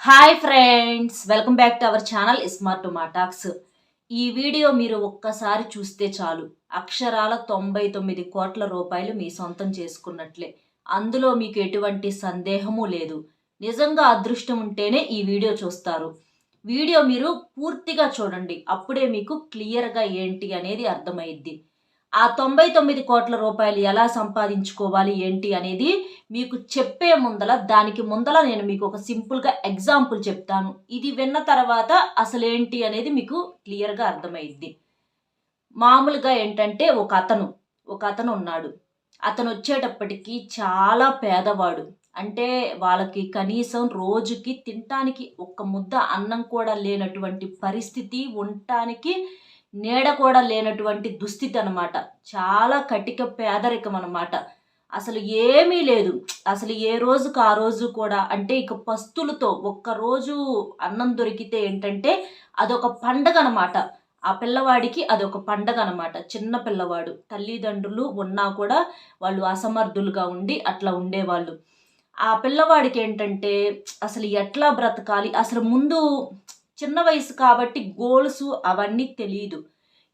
Hi friends welcome back to our channel smart మాటాక్స్ ఈ video మీరు ఒక్కసారి చూస్తే చాలు. అక్షరాల తొంభై తొమ్మిది కోట్ల రూపాయలు మీ సొంతం చేసుకున్నట్లే. అందులో మీకు ఎటువంటి సందేహము లేదు. నిజంగా అదృష్టం ఉంటేనే ఈ వీడియో చూస్తారు. వీడియో మీరు పూర్తిగా చూడండి. అప్పుడే మీకు క్లియర్గా ఏంటి అనేది అర్థమైద్ది. ఆ తొంభై తొమ్మిది కోట్ల రూపాయలు ఎలా సంపాదించుకోవాలి ఏంటి అనేది మీకు చెప్పే ముందల దానికి ముందల నేను మీకు ఒక సింపుల్గా ఎగ్జాంపుల్ చెప్తాను. ఇది విన్న తర్వాత అసలేంటి అనేది మీకు క్లియర్గా అర్థమైద్ది. మామూలుగా ఏంటంటే ఒక అతను ఒక అతను ఉన్నాడు. అతను వచ్చేటప్పటికి చాలా పేదవాడు. అంటే వాళ్ళకి కనీసం రోజుకి తినటానికి ఒక్క ముద్ద అన్నం కూడా లేనటువంటి పరిస్థితి ఉండటానికి నీడ కూడా లేనటువంటి దుస్థితి అనమాట చాలా కటిక పేదరికం అనమాట అసలు ఏమీ లేదు. అసలు ఏ రోజుకు ఆ రోజు కూడా అంటే ఇక పస్తులతో ఒక్క రోజు అన్నం దొరికితే ఏంటంటే అదొక పండగ అనమాట ఆ పిల్లవాడికి అదొక పండగ అనమాట చిన్న పిల్లవాడు తల్లిదండ్రులు ఉన్నా కూడా వాళ్ళు అసమర్థులుగా ఉండి అట్లా ఉండేవాళ్ళు. ఆ పిల్లవాడికి ఏంటంటే అసలు ఎట్లా బ్రతకాలి? అసలు ముందు చిన్న వయసు కాబట్టి గోల్స్ అవన్నీ తెలియదు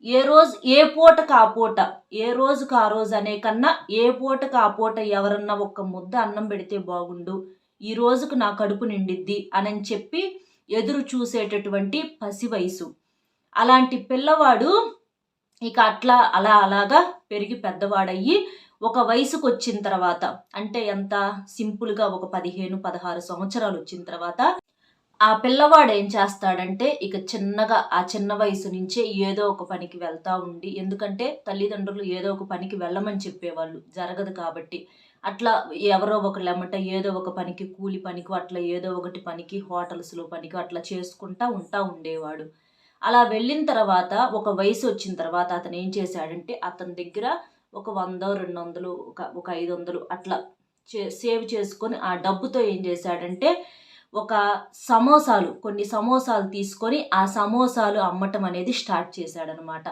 ఏ రోజు ఏ పూటకు ఆ పూట ఏ రోజుకు ఆ రోజు అనే కన్నా ఏ పూటకు ఆ పూట ఎవరన్నా ఒక్క ముద్ద అన్నం పెడితే బాగుండు ఈ రోజుకు నా కడుపు నిండిద్ది అని చెప్పి ఎదురు చూసేటటువంటి పసి వయసు. అలాంటి పిల్లవాడు ఇక అట్లా అలా అలాగా పెరిగి పెద్దవాడయ్యి ఒక వయసుకు వచ్చిన తర్వాత అంటే ఎంత సింపుల్గా ఒక పదిహేను పదహారు సంవత్సరాలు వచ్చిన తర్వాత ఆ పిల్లవాడు ఏం చేస్తాడంటే ఇక చిన్నగా ఆ చిన్న వయసు నుంచే ఏదో ఒక పనికి వెళ్తా ఉండి ఎందుకంటే తల్లిదండ్రులు ఏదో ఒక పనికి వెళ్ళమని చెప్పేవాళ్ళు జరగదు కాబట్టి. అట్లా ఎవరో ఒకరు ఎమ్మట ఏదో ఒక పనికి కూలి పనికి అట్లా ఏదో ఒకటి పనికి హోటల్స్లో పనికి అట్లా చేసుకుంటా ఉంటా ఉండేవాడు. అలా వెళ్ళిన తర్వాత ఒక వయసు వచ్చిన తర్వాత అతను ఏం చేశాడంటే అతని దగ్గర ఒక వంద రెండు వందలు ఒక ఒక ఐదు వందలు అట్లా చే సేవ్ చేసుకొని ఆ డబ్బుతో ఏం చేశాడంటే ఒక సమోసాలు కొన్ని సమోసాలు తీసుకొని ఆ సమోసాలు అమ్మటం అనేది స్టార్ట్ చేశాడనమాట.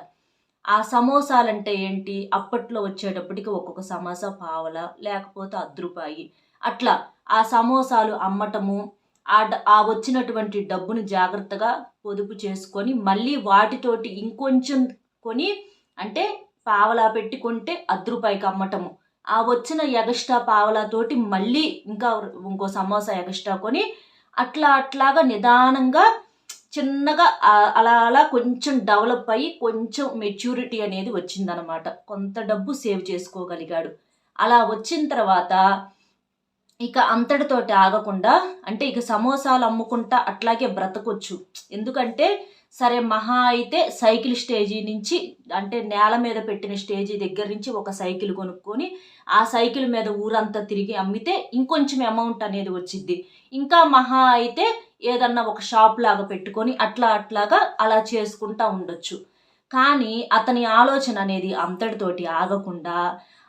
ఆ సమోసాలు అంటే ఏంటి? అప్పట్లో వచ్చేటప్పటికి ఒక్కొక్క సమోసా పావల లేకపోతే అద్రుపాయి అట్లా ఆ సమోసాలు అమ్మటము ఆ ఆ వచ్చినటువంటి డబ్బును జాగ్రత్తగా పొదుపు చేసుకొని మళ్ళీ వాటితోటి ఇంకొంచెం కొని అంటే పావలా పెట్టుకుంటే అద్రుపాయికి అమ్మటము. ఆ వచ్చిన ఎగస్ట్రా పావలాతోటి మళ్ళీ ఇంకా ఇంకో సమోసా ఎగస్ట్రా కొని అట్లా అట్లాగా నిదానంగా చిన్నగా అలా అలా కొంచెం డెవలప్ అయ్యి కొంచెం మెచ్యూరిటీ అనేది వచ్చిందనమాట. కొంత డబ్బు సేవ్ చేసుకోగలిగాడు. అలా వచ్చిన తర్వాత ఇక అంతటితోటి ఆగకుండా అంటే ఇక సమోసాలు అమ్ముకుంటా అట్లాగే బ్రతకొచ్చు. ఎందుకంటే సరే మహా అయితే సైకిల్ స్టేజీ నుంచి అంటే నేల మీద పెట్టిన స్టేజీ దగ్గర నుంచి ఒక సైకిల్ కొనుక్కొని ఆ సైకిల్ మీద ఊరంతా తిరిగి అమ్మితే ఇంకొంచెం అమౌంట్ అనేది వచ్చింది ఇంకా మహా అయితే ఏదన్నా ఒక షాప్ లాగా పెట్టుకొని అట్లా అట్లాగా అలా చేసుకుంటా ఉండొచ్చు. కానీ అతని ఆలోచన అనేది అంతటితోటి ఆగకుండా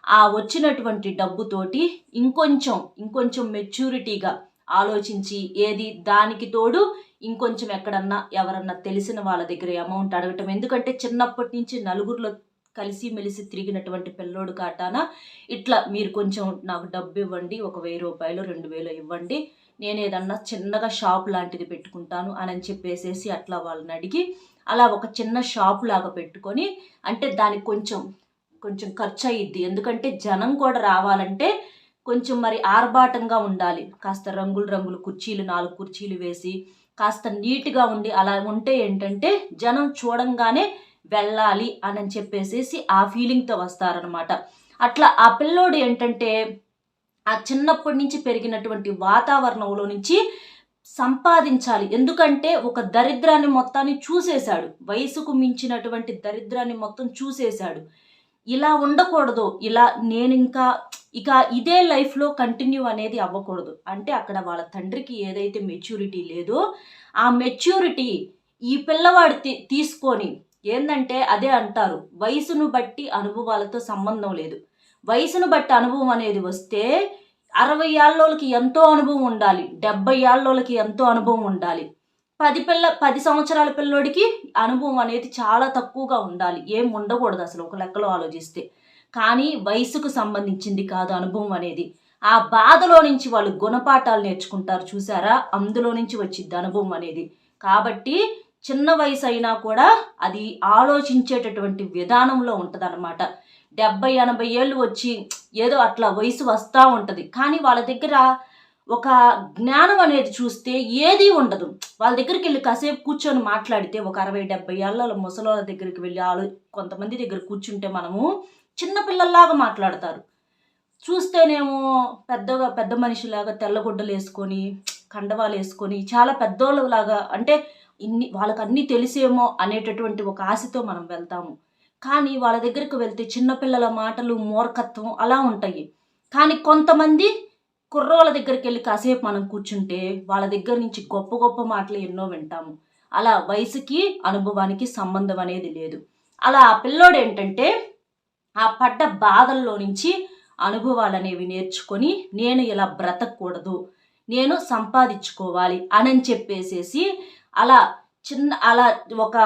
ఆ వచ్చినటువంటి డబ్బుతోటి ఇంకొంచెం ఇంకొంచెం మెచ్యూరిటీగా ఆలోచించి ఏది దానికి తోడు ఇంకొంచెం ఎక్కడన్నా ఎవరన్నా తెలిసిన వాళ్ళ దగ్గర అమౌంట్ అడగటం. ఎందుకంటే చిన్నప్పటి నుంచి నలుగురిలో కలిసి మెలిసి తిరిగినటువంటి పిల్లోడు కాటాన ఇట్లా మీరు కొంచెం నాకు డబ్బు ఇవ్వండి ఒక వెయ్యి రూపాయలు రెండు వేలు ఇవ్వండి నేను ఏదన్నా చిన్నగా షాప్ లాంటిది పెట్టుకుంటాను అని చెప్పేసేసి అట్లా వాళ్ళని అడిగి అలా ఒక చిన్న షాప్ లాగా పెట్టుకొని అంటే దానికి కొంచెం కొంచెం ఖర్చు అయ్యిద్ది ఎందుకంటే జనం కూడా రావాలంటే కొంచెం మరి ఆర్భాటంగా ఉండాలి. కాస్త రంగులు రంగులు కుర్చీలు నాలుగు కుర్చీలు వేసి కాస్త నీట్గా ఉండి అలా ఉంటే ఏంటంటే జనం చూడంగానే వెళ్ళాలి అని చెప్పేసేసి ఆ ఫీలింగ్తో వస్తారనమాట అట్లా ఆ పిల్లోడు ఏంటంటే ఆ చిన్నప్పటి నుంచి పెరిగినటువంటి వాతావరణంలో నుంచి సంపాదించాలి. ఎందుకంటే ఒక దరిద్రాన్ని మొత్తాన్ని చూసేశాడు. వయసుకు మించినటువంటి దరిద్రాన్ని మొత్తం చూసేశాడు. ఇలా ఉండకూడదు. ఇలా నేను ఇంకా ఇక ఇదే లైఫ్లో కంటిన్యూ అనేది అవ్వకూడదు. అంటే అక్కడ వాళ్ళ తండ్రికి ఏదైతే మెచ్యూరిటీ లేదో ఆ మెచ్యూరిటీ ఈ పిల్లవాడు తీ- తీసుకొని ఏంటంటే అదే అంటారు వయసును బట్టి అనుభవాలతో సంబంధం లేదు. వయసును బట్టి అనుభవం అనేది వస్తే అరవై ఏళ్ళోళ్ళకి ఎంతో అనుభవం ఉండాలి డెబ్బై ఏళ్ళోళ్ళకి ఎంతో అనుభవం ఉండాలి. పది పిల్ల పది సంవత్సరాల పిల్లోడికి అనుభవం అనేది చాలా తక్కువగా ఉండాలి. ఏం ఉండకూడదు అసలు ఒక లెక్కలో ఆలోచిస్తే. కానీ వయసుకు సంబంధించింది కాదు అనుభవం అనేది. ఆ బాధలో నుంచి వాళ్ళు గుణపాఠాలు నేర్చుకుంటారు చూసారా? అందులో నుంచి వచ్చింది అనుభవం అనేది. కాబట్టి చిన్న వయసు అయినా కూడా అది ఆలోచించేటటువంటి విధానంలో ఉంటుంది అనమాట డెబ్బై ఎనభై ఏళ్ళు వచ్చి ఏదో అట్లా వయసు వస్తూ ఉంటుంది. కానీ వాళ్ళ దగ్గర ఒక జ్ఞానం అనేది చూస్తే ఏదీ ఉండదు. వాళ్ళ దగ్గరికి వెళ్ళి కాసేపు కూర్చొని మాట్లాడితే ఒక అరవై డెబ్బై ఏళ్ళ ముసలోళ్ళ దగ్గరికి వెళ్ళి ఆలో కొంతమంది దగ్గర కూర్చుంటే మనము చిన్నపిల్లల్లాగా మాట్లాడతారు. చూస్తేనేమో పెద్దగా పెద్ద మనిషిలాగా తెల్లగుడ్డలు వేసుకొని కండవాలు వేసుకొని చాలా పెద్దోళ్ళలాగా అంటే ఇన్ని వాళ్ళకి అన్నీ తెలిసేమో అనేటటువంటి ఒక ఆశతో మనం వెళ్తాము. కానీ వాళ్ళ దగ్గరికి వెళ్తే చిన్నపిల్లల మాటలు మూర్ఖత్వం అలా ఉంటాయి. కానీ కొంతమంది కుర్రోళ్ళ దగ్గరికి వెళ్ళి కాసేపు మనం కూర్చుంటే వాళ్ళ దగ్గర నుంచి గొప్ప గొప్ప మాటలు ఎన్నో వింటాము. అలా వయసుకి అనుభవానికి సంబంధం అనేది లేదు. అలా ఆ పిల్లోడు ఏంటంటే ఆ పడ్డ బాధల్లో నుంచి అనుభవాలు అనేవి నేర్చుకొని నేను ఇలా బ్రతకూడదు నేను సంపాదించుకోవాలి అని చెప్పేసేసి అలా చిన్న అలా ఒక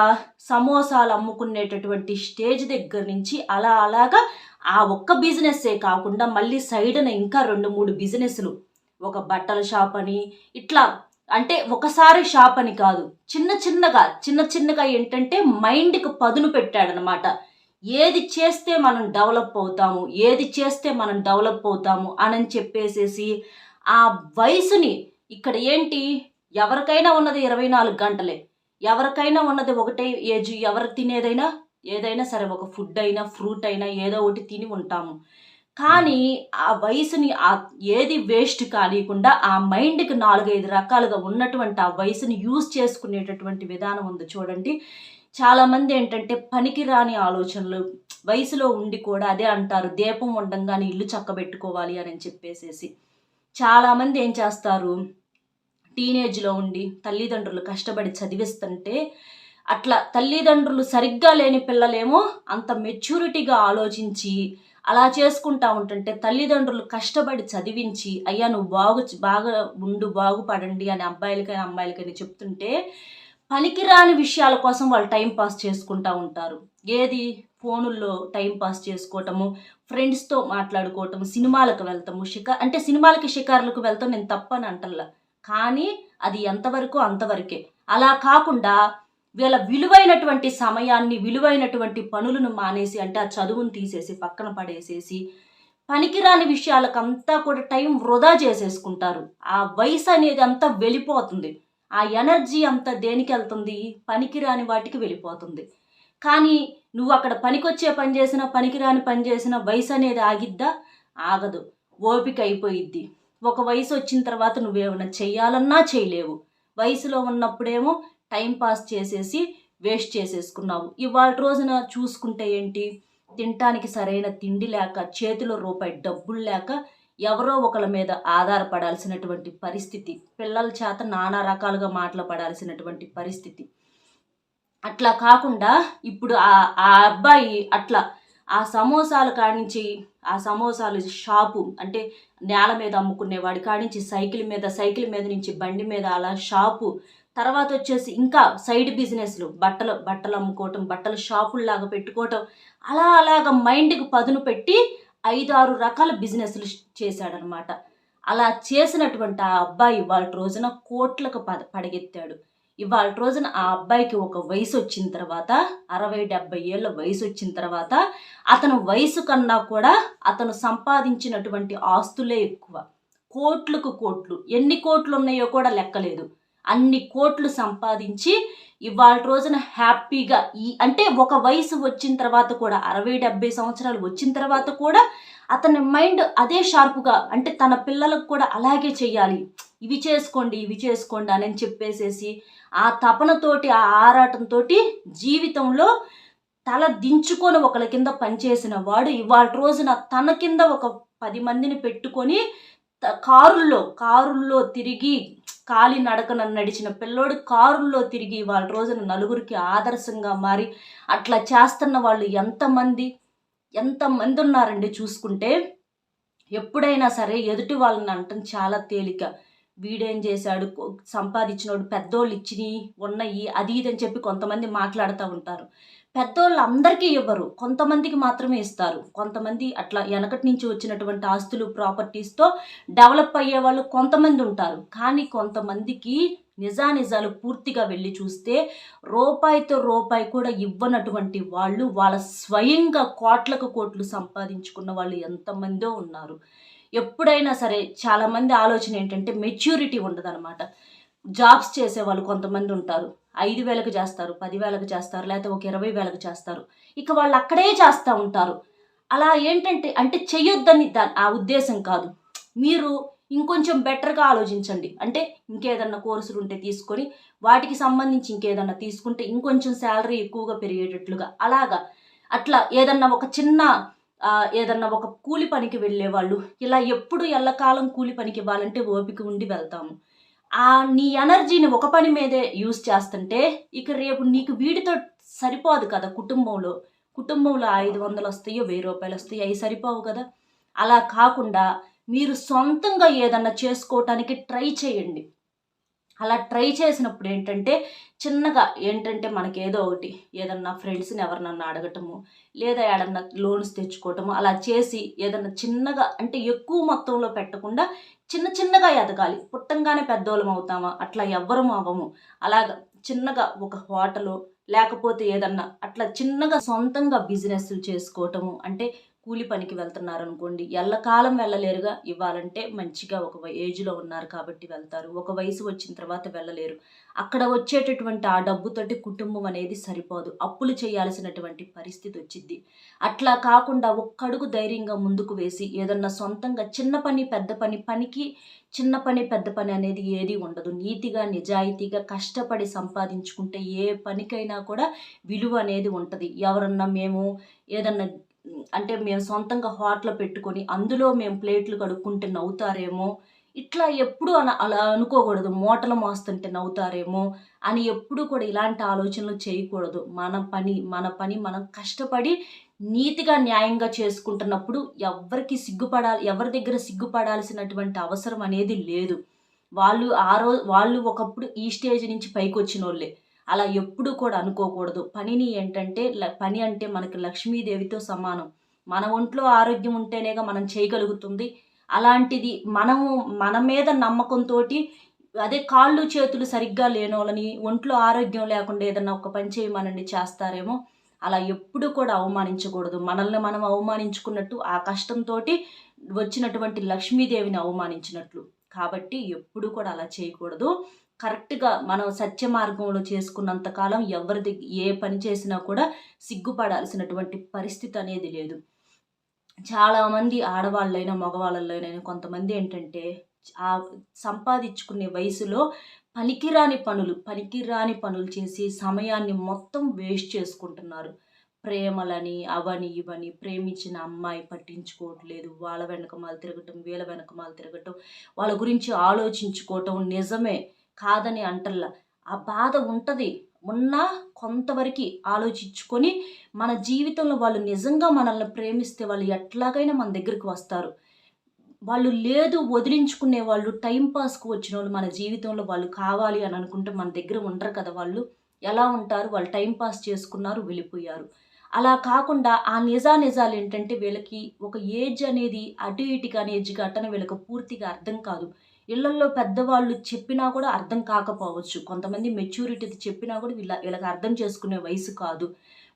సమోసాలు అమ్ముకునేటటువంటి స్టేజ్ దగ్గర నుంచి అలా అలాగా ఆ ఒక్క బిజినెస్సే కాకుండా మళ్ళీ సైడ్న ఇంకా రెండు మూడు బిజినెస్లు. ఒక బట్టల షాప్ అని ఇట్లా అంటే ఒకసారి షాప్ అని కాదు చిన్న చిన్నగా చిన్న చిన్నగా ఏంటంటే మైండ్కి పదును పెట్టాడనమాట. ఏది చేస్తే మనం డెవలప్ అవుతాము ఏది చేస్తే మనం డెవలప్ అవుతాము అని చెప్పేసేసి ఆ వయసుని ఇక్కడ ఏంటి? ఎవరికైనా ఉన్నది ఇరవై నాలుగు గంటలే. ఎవరికైనా ఉన్నది ఒకటే ఏజ్. ఎవరు తినేదైనా ఏదైనా సరే ఒక ఫుడ్ అయినా ఫ్రూట్ అయినా ఏదో ఒకటి తిని ఉంటాము. కానీ ఆ వయసుని ఆ ఏది వేస్ట్ కానీయకుండా ఆ మైండ్కి నాలుగైదు రకాలుగా ఉన్నటువంటి ఆ వయసుని యూజ్ చేసుకునేటటువంటి విధానం ఉంది చూడండి. చాలామంది ఏంటంటే పనికిరాని ఆలోచనలు వయసులో ఉండి కూడా అదే అంటారు దీపం ఉండంగానే ఇల్లు చక్కబెట్టుకోవాలి అని చెప్పేసేసి. చాలామంది ఏం చేస్తారు? టీనేజ్లో ఉండి తల్లిదండ్రులు కష్టపడి చదివిస్తుంటే అట్లా తల్లిదండ్రులు సరిగ్గా లేని పిల్లలేమో అంత మెచ్యూరిటీగా ఆలోచించి అలా చేసుకుంటా ఉంటుంటే తల్లిదండ్రులు కష్టపడి చదివించి అయ్యా నువ్వు బాగు బాగా ఉండు బాగుపడండి అని అబ్బాయిలకైనా అమ్మాయిలకైనా చెప్తుంటే పనికిరాని విషయాల కోసం వాళ్ళు టైం పాస్ చేసుకుంటూ ఉంటారు. ఏది? ఫోనుల్లో టైం పాస్ చేసుకోవటము ఫ్రెండ్స్తో మాట్లాడుకోవటము సినిమాలకు వెళ్తాము షికా అంటే సినిమాలకి షికారులకు వెళ్తాం నేను తప్పని అంటల్లా కానీ అది ఎంతవరకు అంతవరకే. అలా కాకుండా వీళ్ళ విలువైనటువంటి సమయాన్ని విలువైనటువంటి పనులను మానేసి అంటే ఆ చదువును తీసేసి పక్కన పడేసేసి పనికిరాని విషయాలకంతా కూడా టైం వృధా చేసేసుకుంటారు. ఆ వయసు అనేది అంతా వెళ్ళిపోతుంది. ఆ ఎనర్జీ అంతా దేనికి వెళ్తుంది? పనికిరాని వాటికి వెళ్ళిపోతుంది. కానీ నువ్వు అక్కడ పనికొచ్చే పని చేసిన పనికిరాని పని చేసిన వయసు అనేది ఆగిద్దా? ఆగదు. ఓపిక అయిపోయిద్ది. ఒక వయసు వచ్చిన తర్వాత నువ్వేమైనా చేయాలన్నా చేయలేవు. వయసులో ఉన్నప్పుడేమో టైం పాస్ చేసేసి వేస్ట్ చేసేసుకున్నావు. ఇవాళ రోజున చూసుకుంటే ఏంటి? తినటానికి సరైన తిండి లేక చేతిలో రూపాయి డబ్బులు లేక ఎవరో ఒకళ్ళ మీద ఆధారపడాల్సినటువంటి పరిస్థితి పిల్లల చేత నానా రకాలుగా మాట్లాడాల్సినటువంటి పరిస్థితి. అట్లా కాకుండా ఇప్పుడు ఆ ఆ అబ్బాయి అట్లా ఆ సమోసాల కాడించి ఆ సమోసాలు షాపు అంటే నేల మీద అమ్ముకునేవాడి కాడించి సైకిల్ మీద సైకిల్ మీద నుంచి బండి మీద అలా షాపు తర్వాత వచ్చేసి ఇంకా సైడ్ బిజినెస్లు బట్టలు బట్టలు అమ్ముకోవటం బట్టల షాపుల్లాగా పెట్టుకోవటం అలా అలాగ మైండ్కి పదును పెట్టి ఐదు ఆరు రకాల బిజినెస్లు చేశాడనమాట. అలా చేసినటువంటి ఆ అబ్బాయి వాళ్ళ రోజున కోట్లకు పద పడగెత్తాడు. ఇవాళ రోజున ఆ అబ్బాయికి ఒక వయసు వచ్చిన తర్వాత అరవై డెబ్బై ఏళ్ళ వయసు వచ్చిన తర్వాత అతను వయసు కన్నా కూడా అతను సంపాదించినటువంటి ఆస్తులే ఎక్కువ. కోట్లకు కోట్లు. ఎన్ని కోట్లు ఉన్నాయో కూడా లెక్కలేదు. అన్ని కోట్లు సంపాదించి ఇవాళ రోజున హ్యాపీగా ఈ అంటే ఒక వయసు వచ్చిన తర్వాత కూడా అరవై డెబ్బై సంవత్సరాలు వచ్చిన తర్వాత కూడా అతని మైండ్ అదే షార్ప్గా అంటే తన పిల్లలకు కూడా అలాగే చేయాలి ఇవి చేసుకోండి ఇవి చేసుకోండి అని చెప్పేసేసి ఆ తపనతోటి ఆ ఆరాటంతో జీవితంలో తల దించుకొని ఒకళ్ళ కింద పనిచేసిన వాడు ఇవాళ రోజున తన కింద ఒక పది మందిని పెట్టుకొని కారుల్లో కారుల్లో తిరిగి కాలి నడకన నడిచిన పిల్లోడు కారుల్లో తిరిగి వాళ్ళ రోజున నలుగురికి ఆదర్శంగా మారి అట్లా చేస్తున్న వాళ్ళు ఎంతమంది? ఎంతమంది ఉన్నారండి చూసుకుంటే? ఎప్పుడైనా సరే ఎదుటి వాళ్ళని అంటాం చాలా తేలిక. వీడేం చేశాడు? సంపాదించినోడు పెద్దోళ్ళు ఇచ్చినవి ఉన్నాయి అది ఇది అని చెప్పి కొంతమంది మాట్లాడుతూ ఉంటారు. పెద్దోళ్ళు అందరికీ ఇవ్వరు. కొంతమందికి మాత్రమే ఇస్తారు. కొంతమంది అట్లా వెనకటి నుంచి వచ్చినటువంటి ఆస్తులు ప్రాపర్టీస్తో డెవలప్ అయ్యే వాళ్ళు కొంతమంది ఉంటారు. కానీ కొంతమందికి నిజానిజాలు పూర్తిగా వెళ్ళి చూస్తే రూపాయితో రూపాయి కూడా ఇవ్వనటువంటి వాళ్ళు వాళ్ళ స్వయంగా కోట్లకు కోట్లు సంపాదించుకున్న వాళ్ళు ఎంతమందో ఉన్నారు. ఎప్పుడైనా సరే చాలామంది ఆలోచన ఏంటంటే మెచ్యూరిటీ ఉండదన్నమాట. జాబ్స్ చేసే వాళ్ళు కొంతమంది ఉంటారు. ఐదు వేలకు చేస్తారు పదివేలకు చేస్తారు లేకపోతే ఒక ఇరవై వేలకు చేస్తారు. ఇక వాళ్ళు అక్కడే చేస్తూ ఉంటారు. అలా ఏంటంటే అంటే చెయ్యొద్దని దా ఆ ఉద్దేశం కాదు. మీరు ఇంకొంచెం బెటర్గా ఆలోచించండి. అంటే ఇంకేదన్నా కోర్సులు ఉంటే తీసుకొని వాటికి సంబంధించి ఇంకేదన్నా తీసుకుంటే ఇంకొంచెం శాలరీ ఎక్కువగా పెరిగేటట్లుగా. అలాగా. అట్లా ఏదన్నా ఒక చిన్న ఏదన్నా ఒక కూలి పనికి వెళ్ళే వాళ్ళు ఇలా ఎప్పుడు ఎల్లకాలం కూలి పనికి ఇవ్వాలంటే ఓపిక ఉండి వెళ్తాము. ఆ నీ ఎనర్జీని ఒక పని మీదే యూజ్ చేస్తుంటే ఇక రేపు నీకు వీడితో సరిపోదు కదా కుటుంబంలో. కుటుంబంలో ఐదు వందలు వస్తాయో వెయ్యి రూపాయలు వస్తాయో అవి సరిపోవు కదా. అలా కాకుండా మీరు సొంతంగా ఏదన్నా చేసుకోవటానికి ట్రై చేయండి. అలా ట్రై చేసినప్పుడు ఏంటంటే చిన్నగా ఏంటంటే మనకి ఏదో ఒకటి ఏదన్నా ఫ్రెండ్స్ని ఎవరినన్నా అడగటము లేదా ఏడన్నా లోన్స్ తెచ్చుకోవటము అలా చేసి ఏదన్నా చిన్నగా అంటే ఎక్కువ మొత్తంలో పెట్టకుండా చిన్న చిన్నగా ఎదగాలి. పుట్టంగానే పెద్దోళ్ళం అవుతామా? అట్లా ఎవ్వరం అవ్వము. అలాగ చిన్నగా ఒక హోటలు లేకపోతే ఏదన్నా అట్లా చిన్నగా సొంతంగా బిజినెస్లు చేసుకోవటము అంటే కూలి పనికి వెళ్తున్నారు అనుకోండి ఎల్లకాలం వెళ్ళలేరుగా. ఇవ్వాలంటే మంచిగా ఒక ఏజ్లో ఉన్నారు కాబట్టి వెళ్తారు. ఒక వయసు వచ్చిన తర్వాత వెళ్ళలేరు. అక్కడ వచ్చేటటువంటి ఆ డబ్బుతోటి కుటుంబం అనేది సరిపోదు. అప్పులు చేయాల్సినటువంటి పరిస్థితి వచ్చింది. అట్లా కాకుండా ఒక్కడుగు ధైర్యంగా ముందుకు వేసి ఏదన్నా సొంతంగా చిన్న పని పెద్ద పని పనికి చిన్న పని పెద్ద పని అనేది ఏది ఉండదు. నీతిగా నిజాయితీగా కష్టపడి సంపాదించుకుంటే ఏ పనికైనా కూడా విలువ అనేది ఉంటుంది. ఎవరన్నా మేము ఏదన్నా అంటే మేము సొంతంగా హోటల్ పెట్టుకొని అందులో మేము ప్లేట్లు కడుక్కుంటే నవ్వుతారేమో? ఇట్లా ఎప్పుడు అలా అలా అనుకోకూడదు. మూటలు మోస్తుంటే నవ్వుతారేమో? అని ఎప్పుడు కూడా ఇలాంటి ఆలోచనలు చేయకూడదు. మన పని మన పని మనం కష్టపడి నీతిగా న్యాయంగా చేసుకుంటున్నప్పుడు ఎవరికి సిగ్గుపడాలి ఎవరి దగ్గర సిగ్గుపడాల్సినటువంటి అవసరం అనేది లేదు. వాళ్ళు ఆ రోజు వాళ్ళు ఒకప్పుడు ఈ స్టేజ్ నుంచి పైకి వచ్చిన వాళ్ళే అలా ఎప్పుడు కూడా అనుకోకూడదు. పనిని ఏంటంటే ల- పని అంటే మనకి లక్ష్మీదేవితో సమానం. మన ఒంట్లో ఆరోగ్యం ఉంటేనేగా మనం చేయగలుగుతుంది. అలాంటిది మనము మన మీద నమ్మకంతో అదే కాళ్ళు చేతులు సరిగ్గా లేనోళ్ళని ఒంట్లో ఆరోగ్యం లేకుండా ఏదన్నా ఒక పని చేయమనండి చేస్తారేమో అలా ఎప్పుడు కూడా అవమానించకూడదు. మనల్ని మనం అవమానించుకున్నట్టు ఆ కష్టంతో వచ్చినటువంటి లక్ష్మీదేవిని అవమానించినట్లు. కాబట్టి ఎప్పుడు కూడా అలా చేయకూడదు. కరెక్ట్గా మనం సత్య మార్గంలో చేసుకున్నంత కాలం ఎవరి ఏ పని చేసినా కూడా సిగ్గుపడాల్సినటువంటి పరిస్థితి అనేది లేదు. చాలామంది ఆడవాళ్ళైనా మగవాళ్ళైనా కొంతమంది ఏంటంటే ఆ సంపాదించుకునే వయసులో పనికిరాని పనులు పనికిరాని పనులు చేసి సమయాన్ని మొత్తం వేస్ట్ చేసుకుంటున్నారు. ప్రేమలని అవని ఇవని ప్రేమించిన అమ్మాయి పట్టించుకోవట్లేదు వాళ్ళ వెనకమాలు తిరగటం వీళ్ళ వెనకమాల తిరగటం వాళ్ళ గురించి ఆలోచించుకోవటం నిజమే. కాదని అంటల్లా ఆ బాధ ఉంటుంది. ఉన్నా కొంతవరకు ఆలోచించుకొని మన జీవితంలో వాళ్ళు నిజంగా మనల్ని ప్రేమిస్తే వాళ్ళు ఎట్లాగైనా మన దగ్గరికి వస్తారు. వాళ్ళు లేదు వదిలించుకునే వాళ్ళు టైంపాస్కు వచ్చిన వాళ్ళు మన జీవితంలో వాళ్ళు కావాలి అని అనుకుంటే మన దగ్గర ఉండరు కదా వాళ్ళు. ఎలా ఉంటారు? వాళ్ళు టైంపాస్ చేసుకున్నారు వెళ్ళిపోయారు. అలా కాకుండా ఆ నిజా నిజాలు ఏంటంటే వీళ్ళకి ఒక ఏజ్ అనేది అటు ఇటుగా ఏజ్ గట్టని వీళ్ళకి పూర్తిగా అర్థం కాదు. ఇళ్ళలో పెద్దవాళ్ళు చెప్పినా కూడా అర్థం కాకపోవచ్చు. కొంతమంది మెచ్యూరిటీ చెప్పినా కూడా వీళ్ళ వీళ్ళకి అర్థం చేసుకునే వయసు కాదు.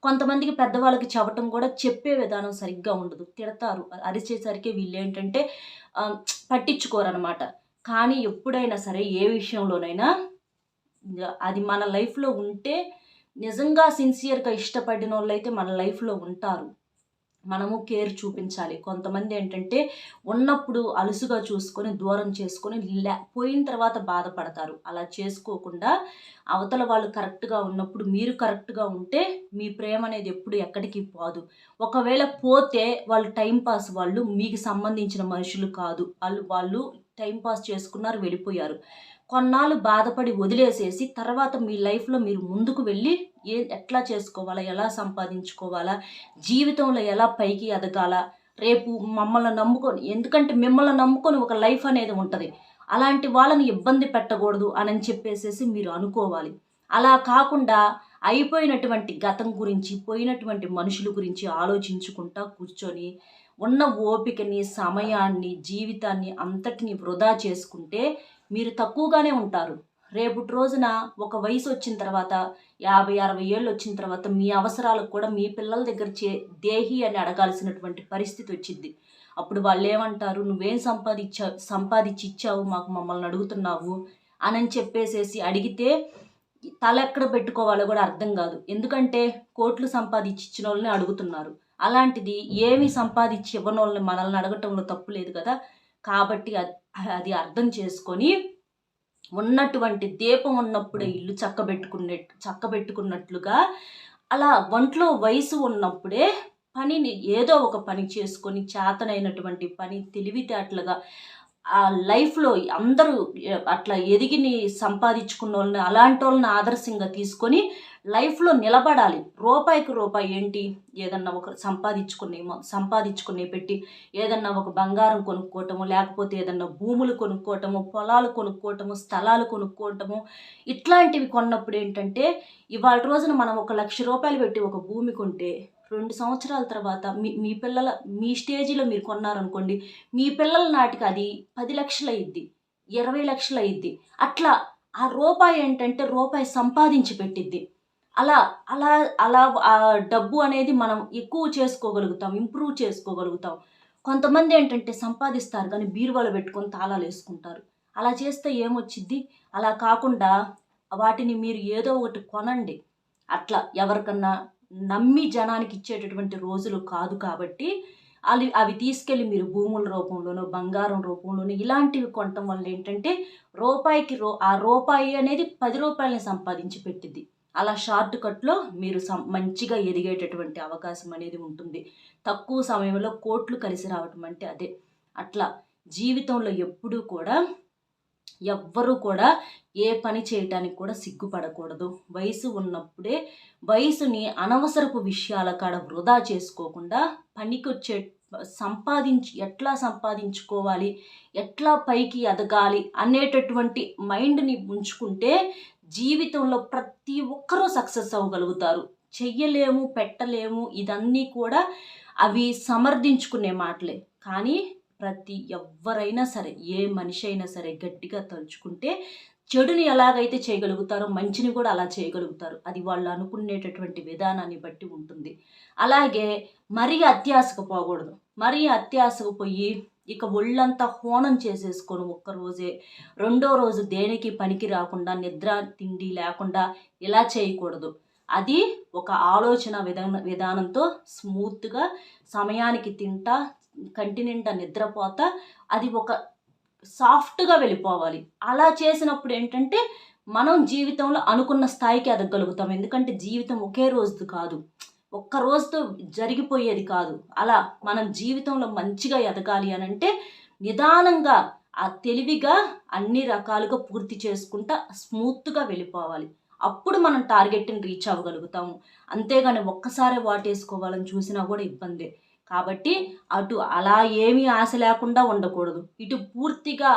కొంతమందికి పెద్దవాళ్ళకి చెప్పటం కూడా చెప్పే విధానం సరిగ్గా ఉండదు. తిడతారు. అరిచేసరికి వీళ్ళు ఏంటంటే పట్టించుకోరనమాట కానీ ఎప్పుడైనా సరే ఏ విషయంలోనైనా అది మన లైఫ్లో ఉంటే నిజంగా సిన్సియర్గా ఇష్టపడిన వాళ్ళు అయితే మన లైఫ్లో ఉంటారు. మనము కేర్ చూపించాలి. కొంతమంది ఏంటంటే ఉన్నప్పుడు అలుసుగా చూసుకొని దూరం చేసుకొని లే పోయిన తర్వాత బాధపడతారు. అలా చేసుకోకుండా అవతల వాళ్ళు కరెక్ట్గా ఉన్నప్పుడు మీరు కరెక్ట్గా ఉంటే మీ ప్రేమ అనేది ఎప్పుడు ఎక్కడికి పోదు. ఒకవేళ పోతే వాళ్ళు టైంపాస్ వాళ్ళు మీకు సంబంధించిన మనుషులు కాదు. వాళ్ళు వాళ్ళు టైంపాస్ చేసుకున్నారు వెళ్ళిపోయారు. కొన్నాళ్ళు బాధపడి వదిలేసేసి తర్వాత మీ లైఫ్లో మీరు ముందుకు వెళ్ళి ఏ ఎట్లా చేసుకోవాలా ఎలా సంపాదించుకోవాలా జీవితంలో ఎలా పైకి ఎదగాల రేపు మమ్మల్ని నమ్ముకొని ఎందుకంటే మిమ్మల్ని నమ్ముకొని ఒక లైఫ్ అనేది ఉంటుంది. అలాంటి వాళ్ళని ఇబ్బంది పెట్టకూడదు అని చెప్పేసేసి మీరు అనుకోవాలి. అలా కాకుండా అయిపోయినటువంటి గతం గురించి పోయినటువంటి మనుషుల గురించి ఆలోచించుకుంటా కూర్చొని ఉన్న ఓపికని సమయాన్ని జీవితాన్ని అంతటిని వృధా చేసుకుంటే మీరు తక్కువగానే ఉంటారు. రేపటి రోజున ఒక వయసు వచ్చిన తర్వాత యాభై అరవై ఏళ్ళు వచ్చిన తర్వాత మీ అవసరాలకు కూడా మీ పిల్లల దగ్గర చే దేహి అని అడగాల్సినటువంటి పరిస్థితి వచ్చింది. అప్పుడు వాళ్ళు ఏమంటారు నువ్వేం సంపాదించా సంపాదించి ఇచ్చావు మాకు మమ్మల్ని అడుగుతున్నావు అని చెప్పేసేసి అడిగితే తల ఎక్కడ పెట్టుకోవాలో కూడా అర్థం కాదు. ఎందుకంటే కోట్లు సంపాదించి ఇచ్చిన వాళ్ళని అడుగుతున్నారు. అలాంటిది ఏమి సంపాదించి ఇవ్వని వాళ్ళని మనల్ని అడగటంలో తప్పు లేదు కదా. కాబట్టి అది అర్థం చేసుకొని ఉన్నటువంటి దీపం ఉన్నప్పుడే ఇల్లు చక్కబెట్టుకున్నట్టు చక్కబెట్టుకున్నట్లుగా అలా ఒంట్లో వయసు ఉన్నప్పుడే పనిని ఏదో ఒక పని చేసుకొని చేతనైనటువంటి పని తెలివితేటలుగా ఆ లైఫ్లో అందరూ అట్లా ఎదిగిని సంపాదించుకున్న వాళ్ళని అలాంటి వాళ్ళని ఆదర్శంగా తీసుకొని లైఫ్లో నిలబడాలి. రూపాయికి రూపాయి ఏంటి? ఏదన్నా ఒక సంపాదించుకునే సంపాదించుకునే పెట్టి ఏదన్నా ఒక బంగారం కొనుక్కోవటము లేకపోతే ఏదన్నా భూములు కొనుక్కోవటము పొలాలు కొనుక్కోవటము స్థలాలు కొనుక్కోవటము ఇట్లాంటివి కొన్నప్పుడు ఏంటంటే ఇవాళ రోజున మనం ఒక లక్ష రూపాయలు పెట్టి ఒక భూమి కొంటే రెండు సంవత్సరాల తర్వాత మీ మీ పిల్లల మీ స్టేజీలో మీరు కొన్నారనుకోండి మీ పిల్లల నాటికి అది పది లక్షలు అయ్యిద్ది ఇరవై లక్షలు అయ్యిద్ది అట్లా ఆ రూపాయి ఏంటంటే రూపాయి సంపాదించి పెట్టిద్ది. అలా అలా అలా ఆ డబ్బు అనేది మనం ఎక్కువ చేసుకోగలుగుతాం ఇంప్రూవ్ చేసుకోగలుగుతాం. కొంతమంది ఏంటంటే సంపాదిస్తారు కానీ బీరువాలు పెట్టుకొని తాళాలు వేసుకుంటారు. అలా చేస్తే ఏమొచ్చిద్ది? అలా కాకుండా వాటిని మీరు ఏదో ఒకటి కొనండి. అట్లా ఎవరికన్నా నమ్మి జనానికి ఇచ్చేటటువంటి రోజులు కాదు కాబట్టి అవి అవి తీసుకెళ్ళి మీరు భూముల రూపంలోనో బంగారం రూపంలోనో ఇలాంటివి కొనటం వల్ల ఏంటంటే రూపాయికి రూ ఆ రూపాయి అనేది పది రూపాయలని సంపాదించి పెట్టింది అలా షార్ట్ కట్లో మీరు సం మంచిగా ఎదిగేటటువంటి అవకాశం అనేది ఉంటుంది. తక్కువ సమయంలో కోట్లు కలిసి రావటం అంటే అదే. అట్లా జీవితంలో ఎప్పుడూ కూడా ఎవ్వరూ కూడా ఏ పని చేయటానికి కూడా సిగ్గుపడకూడదు. వయసు ఉన్నప్పుడే వయసుని అనవసరపు విషయాల కాడ వృధా చేసుకోకుండా పనికొచ్చే సంపాదించి ఎట్లా సంపాదించుకోవాలి ఎట్లా పైకి ఎదగాలి అనేటటువంటి మైండ్ని ఉంచుకుంటే జీవితంలో ప్రతి ఒక్కరూ సక్సెస్ అవ్వగలుగుతారు. చెయ్యలేము పెట్టలేము ఇదన్నీ కూడా అవి సమర్థించుకునే మాటలే. కానీ ప్రతి ఎవరైనా సరే ఏ మనిషి అయినా సరే గట్టిగా తలుచుకుంటే చెడుని ఎలాగైతే చేయగలుగుతారో మంచిని కూడా అలా చేయగలుగుతారు. అది వాళ్ళు అనుకునేటటువంటి విధానాన్ని బట్టి ఉంటుంది. అలాగే మరీ అత్యాశకు పోకూడదు. మరీ అత్యాశకు పోయి ఇక ఒళ్ళంతా హోనం చేసేసుకొని ఒక్కరోజే రెండో రోజు దేనికి పనికి రాకుండా నిద్ర తిండి లేకుండా ఇలా చేయకూడదు. అది ఒక ఆలోచన విధాన విధానంతో స్మూత్గా సమయానికి తింటా కంటి నిండా నిద్రపోత అది ఒక సాఫ్ట్గా వెళ్ళిపోవాలి. అలా చేసినప్పుడు ఏంటంటే మనం జీవితంలో అనుకున్న స్థాయికి ఎదగలుగుతాం ఎందుకంటే జీవితం ఒకే రోజుది కాదు. ఒక్క రోజుతో జరిగిపోయేది కాదు. అలా మనం జీవితంలో మంచిగా ఎదగాలి అని అంటే నిదానంగా ఆ తెలివిగా అన్ని రకాలుగా పూర్తి చేసుకుంటా స్మూత్గా వెళ్ళిపోవాలి. అప్పుడు మనం టార్గెట్ని రీచ్ అవ్వగలుగుతాము. అంతేగాని ఒక్కసారి వాటేసుకోవాలని చూసినా కూడా ఇబ్బందే. కాబట్టి అటు అలా ఏమీ ఆశ లేకుండా ఉండకూడదు. ఇటు పూర్తిగా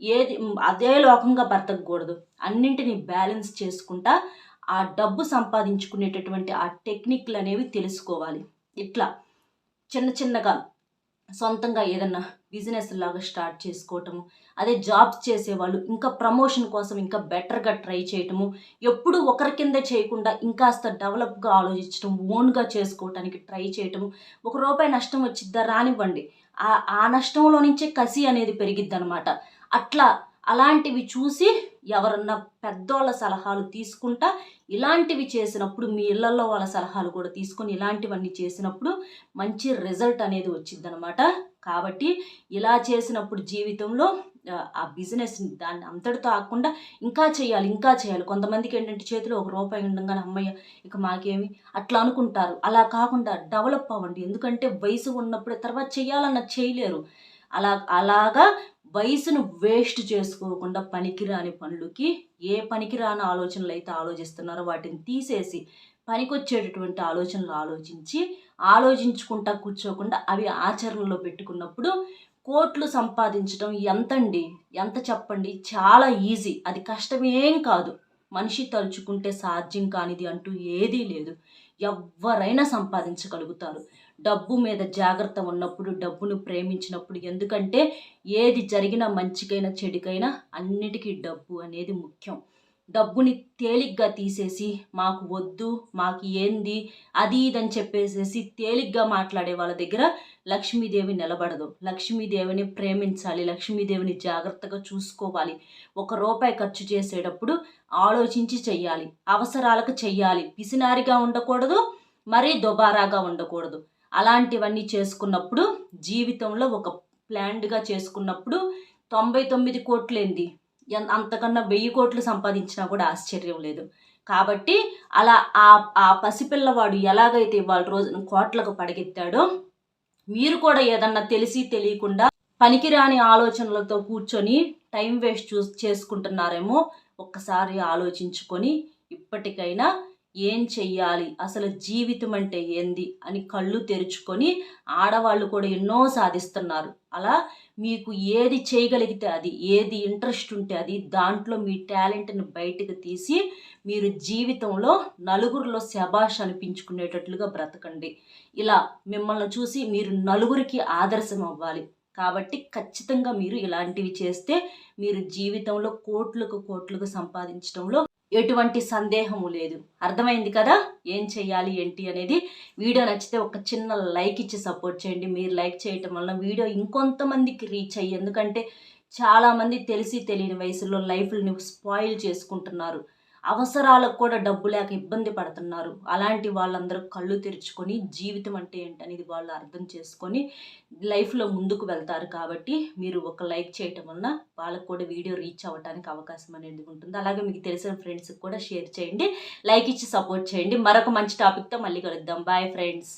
ఏది అదే లోకంగా బ్రతకూడదు అన్నింటినీ బ్యాలెన్స్ చేసుకుంటా ఆ డబ్బు సంపాదించుకునేటటువంటి ఆ టెక్నిక్లు అనేవి తెలుసుకోవాలి. ఇట్లా చిన్న చిన్నగా సొంతంగా ఏదన్నా బిజినెస్ లాగా స్టార్ట్ చేసుకోవటము అదే జాబ్స్ చేసేవాళ్ళు ఇంకా ప్రమోషన్ కోసం ఇంకా బెటర్గా ట్రై చేయటము ఎప్పుడు ఒకరి కింద చేయకుండా ఇంకాస్త డెవలప్గా ఆలోచించడం ఓన్గా చేసుకోవటానికి ట్రై చేయటము ఒక రూపాయి నష్టం వచ్చిద్దా రానివ్వండి. ఆ ఆ నష్టంలో నుంచే కసి అనేది పెరిగిద్ది అనమాట అట్లా అలాంటివి చూసి ఎవరన్నా పెద్దోళ్ళ సలహాలు తీసుకుంటా ఇలాంటివి చేసినప్పుడు మీ ఇళ్ళలో వాళ్ళ సలహాలు కూడా తీసుకొని ఇలాంటివన్నీ చేసినప్పుడు మంచి రిజల్ట్ అనేది వచ్చిందనమాట. కాబట్టి ఇలా చేసినప్పుడు జీవితంలో ఆ బిజినెస్ దాన్ని అంతటితో ఆకుండా ఇంకా చేయాలి ఇంకా చేయాలి. కొంతమందికి ఏంటంటే చేతిలో ఒక రూపాయి ఉండగానే అమ్మయ్య ఇక మాకేమి? అట్లా అనుకుంటారు. అలా కాకుండా డెవలప్ అవ్వండి. ఎందుకంటే వయసు ఉన్నప్పుడే తర్వాత చేయాలన్న చేయలేరు. అలా అలాగా వయసును వేస్ట్ చేసుకోకుండా పనికిరాని పనులకి ఏ పనికిరాని ఆలోచనలు అయితే ఆలోచిస్తున్నారో వాటిని తీసేసి పనికొచ్చేటటువంటి ఆలోచనలు ఆలోచించి ఆలోచించుకుంటా కూర్చోకుండా అవి ఆచరణలో పెట్టుకున్నప్పుడు కోట్లు సంపాదించడం ఎంతండి? ఎంత చెప్పండి? చాలా ఈజీ అది కష్టమేం కాదు. మనిషి తలుచుకుంటే సాధ్యం కానిది అంటూ ఏదీ లేదు. ఎవరైనా సంపాదించగలుగుతారు. డబ్బు మీద జాగ్రత్త ఉన్నప్పుడు డబ్బును ప్రేమించినప్పుడు ఎందుకంటే ఏది జరిగినా మంచికైనా చెడుకైనా అన్నిటికీ డబ్బు అనేది ముఖ్యం. డబ్బుని తేలిగ్గా తీసేసి మాకు వద్దు మాకు ఏంది అది ఇదని చెప్పేసేసి తేలిగ్గా మాట్లాడే వాళ్ళ దగ్గర లక్ష్మీదేవి నిలబడదు. లక్ష్మీదేవిని ప్రేమించాలి లక్ష్మీదేవిని జాగ్రత్తగా చూసుకోవాలి. ఒక రూపాయి ఖర్చు చేసేటప్పుడు ఆలోచించి చెయ్యాలి. అవసరాలకు చెయ్యాలి. పిసినారిగా ఉండకూడదు మరీ దుబారాగా ఉండకూడదు. అలాంటివన్నీ చేసుకున్నప్పుడు జీవితంలో ఒక ప్లాన్డ్గా చేసుకున్నప్పుడు తొంభై తొమ్మిది కోట్లేంది? అంతకన్నా వెయ్యి కోట్లు సంపాదించినా కూడా ఆశ్చర్యం లేదు. కాబట్టి అలా ఆ ఆ పసిపిల్లవాడు ఎలాగైతే వాళ్ళ రోజున కోట్లకు పడగెత్తాడో మీరు కూడా ఏదన్నా తెలిసి తెలియకుండా పనికిరాని ఆలోచనలతో కూర్చొని టైం వేస్ట్ చూ చేసుకుంటున్నారేమో ఒక్కసారి ఆలోచించుకొని ఇప్పటికైనా ఏం చెయ్యాలి అసలు జీవితం అంటే ఏంది అని కళ్ళు తెరుచుకొని ఆడవాళ్ళు కూడా ఎన్నో సాధిస్తున్నారు. అలా మీకు ఏది చేయగలిగితే అది ఏది ఇంట్రెస్ట్ ఉంటే అది దాంట్లో మీ టాలెంట్ని బయటకు తీసి మీరు జీవితంలో నలుగురిలో శబాష్ అనిపించుకునేటట్లుగా బ్రతకండి. ఇలా మిమ్మల్ని చూసి మీరు నలుగురికి ఆదర్శం అవ్వాలి. కాబట్టి ఖచ్చితంగా మీరు ఇలాంటివి చేస్తే మీరు జీవితంలో కోట్లకు కోట్లకు సంపాదించడంలో ఎటువంటి సందేహము లేదు. అర్థమైంది కదా? ఏం చేయాలి ఏంటి అనేది. వీడియో నచ్చితే ఒక చిన్న లైక్ ఇచ్చి సపోర్ట్ చేయండి. మీరు లైక్ చేయటం వల్ల వీడియో ఇంకొంతమందికి రీచ్ అయ్యి ఎందుకంటే చాలామంది తెలిసి తెలియని వయసులో లైఫ్ని స్పాయిల్ చేసుకుంటున్నారు. అవసరాలకు కూడా డబ్బు లేక ఇబ్బంది పడుతున్నారు. అలాంటి వాళ్ళందరూ కళ్ళు తెరుచుకొని జీవితం అంటే ఏంటనేది వాళ్ళు అర్థం చేసుకొని లైఫ్లో ముందుకు వెళ్తారు కాబట్టి మీరు ఒక లైక్ చేయటం వలన వాళ్ళకు కూడా వీడియో రీచ్ అవ్వడానికి అవకాశం అనేది ఉంటుంది. అలాగే మీకు తెలిసిన ఫ్రెండ్స్కి కూడా షేర్ చేయండి. లైక్ ఇచ్చి సపోర్ట్ చేయండి. మరొక మంచి టాపిక్తో మళ్ళీ కలుద్దాం. Bye friends.